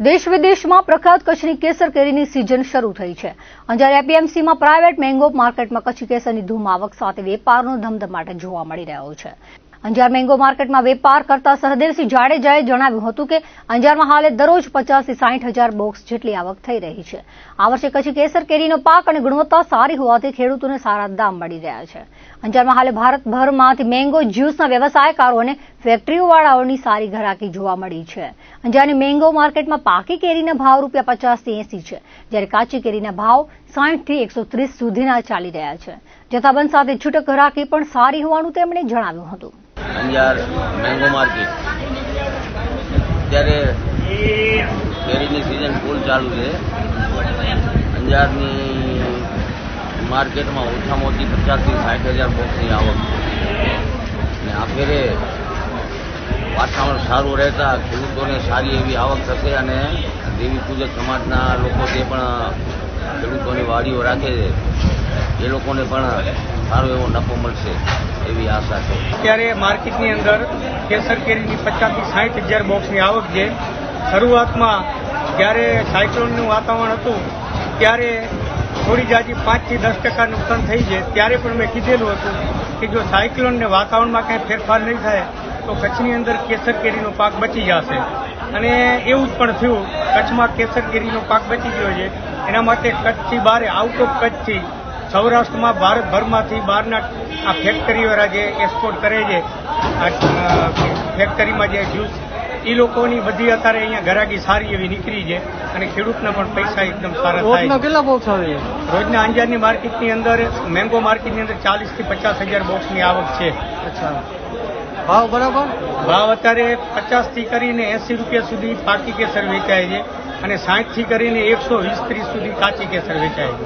દેશ વિદેશમાં પ્રખ્યાત કચ્છની કેસર કેરીની સિઝન શરૂ થઈ છે. અંજાર એપીએમસીમાં પ્રાઇવેટ મેંગો માર્કેટમાં કચ્છી કેસરની ધૂમ આવક સાથે વેપારનો ધમધમાટ જોવા મળી રહ્યો છે. અંજાર મેંગો માર્કેટમાં વેપાર કરતા સહદેવસિંહ જાડેજાએ જણાવ્યું હતું કે અંજારમાં હાલે દરરોજ પચાસથી સાઠ હજાર બોક્સ જેટલી આવક થઈ રહી છે. આ વર્ષે કચ્છી કેસર કેરીનો પાક અને ગુણવત્તા સારી હોવાથી ખેડૂતોને સારા દામ મળી રહ્યા છે. અંજારમાં હાલે ભારતભરમાંથી મેંગો જ્યુસના વ્યવસાયકારો અને ફેક્ટરીઓવાળાઓની સારી ઘરાકી જોવા મળી છે. અંજારની મેંગો માર્કેટમાં પાકી કેરીના ભાવ રૂપિયા પચાસથી એસી છે, જ્યારે કાચી કેરીના ભાવ સાઠથી એકસો ત્રીસ સુધીના ચાલી રહ્યા છે. જથ્થાબંધ સાથે છૂટક ઘરાકી પણ સારી હોવાનું તેમણે જણાવ્યું હતું. Mango market. અત્યારે કેરીની સિઝન ફૂલ ચાલુ છે. અંજારની માર્કેટમાં ઓછામાં ઓછી પચાસથી સાઠ હજાર બોક્સની આવક છે અને આ ફેરે વાતાવરણ સારું રહેતા ખેડૂતોને સારી એવી આવક થશે અને દેવી પૂજક સમાજના લોકો જે પણ ખેડૂતોની વાડીઓ રાખે છે, એ લોકોને પણ સારો એવો નફો મળશે એવી આશા છે. અત્યારે માર્કેટની અંદર કેસર કેરીની પચાસથી સાઠ હજાર બોક્સની આવક છે. શરૂઆતમાં જ્યારે સાયક્લોનનું વાતાવરણ હતું, ત્યારે થોડી જાજી પાંચથી દસ ટકા નુકસાન થઈ છે. ત્યારે પણ મેં કીધેલું હતું કે જો સાયક્લોન ને વાતાવરણમાં કંઈ ફેરફાર નહીં થાય તો કચ્છની અંદર કેસર કેરીનો પાક બચી જશે. અને એવું જ પણ થયું કચ્છમાં કેસર કેરીનો પાક બચી ગયો છે. એના માટે કચ્છથી બહાર આઉટ ઓફ કચ્છથી સૌરાષ્ટ્રમાં ભારતભરમાંથી બહારના આ ફેક્ટરીવાળા જે એક્સપોર્ટ કરે છે આ ફેક્ટરીમાં જે જ્યુસ એ લોકોની બધી અત્યારે અહીંયા ઘરાકી સારી એવી નીકળી છે અને ખેડૂતના પણ પૈસા એકદમ સારા થાય. કેટલા બોક્સ આવે રોજના અંજારની માર્કેટની અંદર મેંગો માર્કેટની અંદર ચાલીસથી પચાસ હજાર બોક્સની આવક છે. અચ્છા. ભાવ બરાબર? ભાવ અત્યારે પચાસથી કરીને એસી રૂપિયા સુધી પાકી કેસર વેચાય છે અને સાઠથી કરીને એકસો વીસ ત્રીસ સુધી કાચી કેસર વેચાય છે.